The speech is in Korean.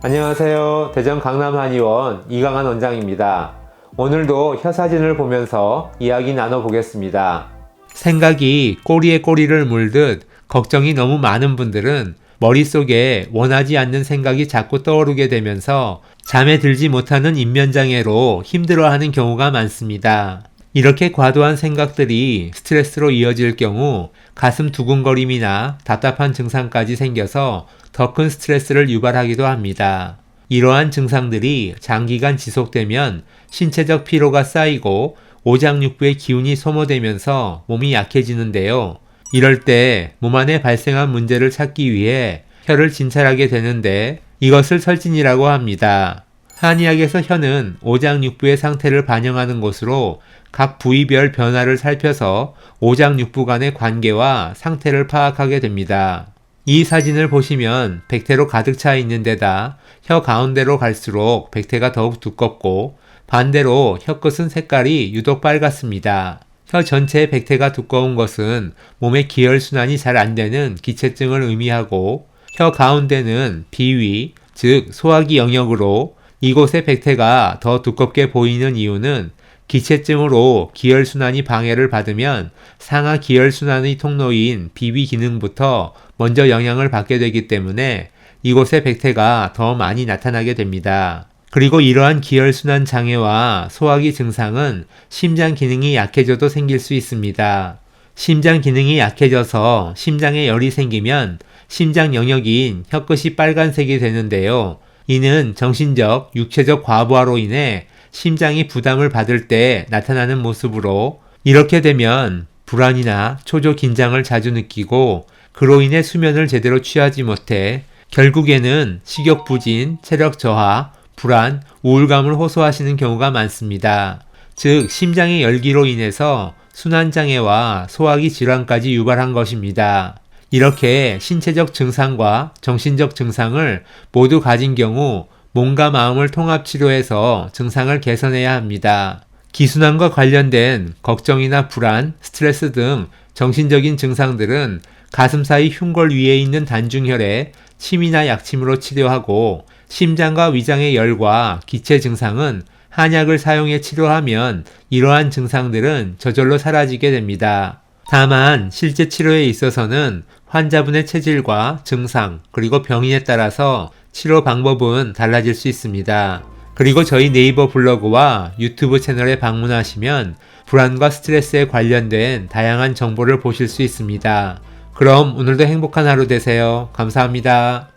안녕하세요. 대전 강남 한의원 이강한 원장입니다. 오늘도 혀 사진을 보면서 이야기 나눠보겠습니다. 생각이 꼬리에 꼬리를 물듯 걱정이 너무 많은 분들은 머릿속에 원하지 않는 생각이 자꾸 떠오르게 되면서 잠에 들지 못하는 인면장애로 힘들어하는 경우가 많습니다. 이렇게 과도한 생각들이 스트레스로 이어질 경우 가슴 두근거림이나 답답한 증상까지 생겨서 더 큰 스트레스를 유발하기도 합니다. 이러한 증상들이 장기간 지속되면 신체적 피로가 쌓이고 오장육부의 기운이 소모되면서 몸이 약해지는데요. 이럴 때 몸 안에 발생한 문제를 찾기 위해 혀를 진찰하게 되는데 이것을 설진이라고 합니다. 한의학에서 혀는 오장육부의 상태를 반영하는 곳으로 각 부위별 변화를 살펴서 오장육부 간의 관계와 상태를 파악하게 됩니다. 이 사진을 보시면 백태로 가득 차 있는 데다 혀 가운데로 갈수록 백태가 더욱 두껍고 반대로 혀 끝은 색깔이 유독 빨갛습니다. 혀 전체의 백태가 두꺼운 것은 몸의 기혈순환이 잘 안 되는 기체증을 의미하고 혀 가운데는 비위, 즉 소화기 영역으로 이곳의 백태가 더 두껍게 보이는 이유는 기체증으로 기혈순환이 방해를 받으면 상하 기혈순환의 통로인 비위 기능부터 먼저 영향을 받게 되기 때문에 이곳의 백태가 더 많이 나타나게 됩니다. 그리고 이러한 기혈순환 장애와 소화기 증상은 심장 기능이 약해져도 생길 수 있습니다. 심장 기능이 약해져서 심장에 열이 생기면 심장 영역인 혀끝이 빨간색이 되는데요. 이는 정신적, 육체적 과부하로 인해 심장이 부담을 받을 때 나타나는 모습으로 이렇게 되면 불안이나 초조 긴장을 자주 느끼고 그로 인해 수면을 제대로 취하지 못해 결국에는 식욕 부진, 체력 저하, 불안, 우울감을 호소하시는 경우가 많습니다. 즉, 심장의 열기로 인해서 순환장애와 소화기 질환까지 유발한 것입니다. 이렇게 신체적 증상과 정신적 증상을 모두 가진 경우 몸과 마음을 통합 치료해서 증상을 개선해야 합니다. 기순환과 관련된 걱정이나 불안, 스트레스 등 정신적인 증상들은 가슴 사이 흉골 위에 있는 단중혈에 침이나 약침으로 치료하고 심장과 위장의 열과 기체 증상은 한약을 사용해 치료하면 이러한 증상들은 저절로 사라지게 됩니다. 다만 실제 치료에 있어서는 환자분의 체질과 증상 그리고 병인에 따라서 치료 방법은 달라질 수 있습니다. 그리고 저희 네이버 블로그와 유튜브 채널에 방문하시면 불안과 스트레스에 관련된 다양한 정보를 보실 수 있습니다. 그럼 오늘도 행복한 하루 되세요. 감사합니다.